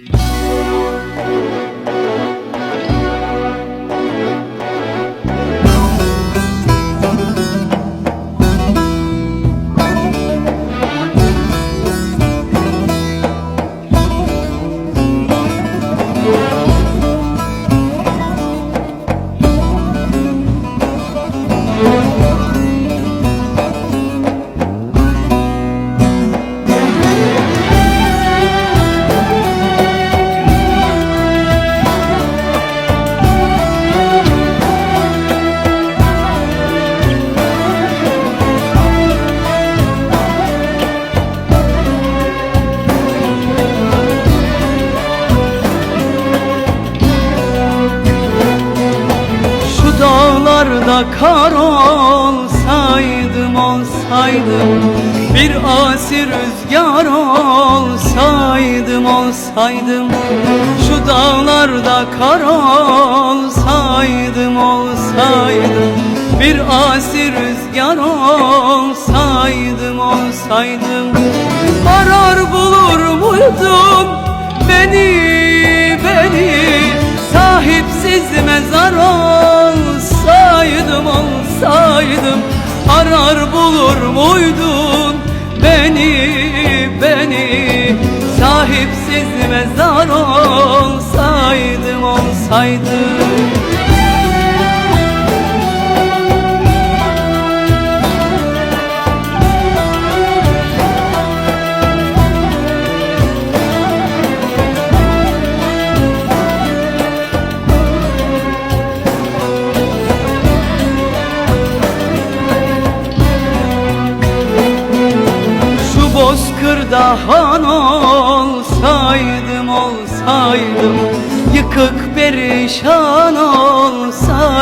Şu olsaydım Bir asi rüzgar olsaydım olsaydım Şu dağlarda kar olsaydım olsaydım Bir asi rüzgar olsaydım olsaydım Arar bulur muydum beni beni Sahipsiz mezar olsaydım olsaydım Arar bulur muydun? Beni beni Sahipsiz mezar olsaydım olsaydım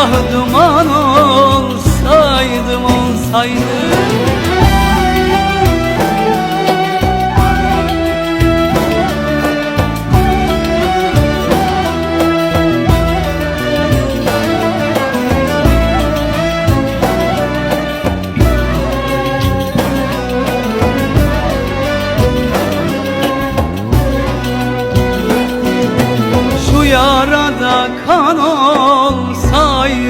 Simsiyah duman olsaydım olsaydım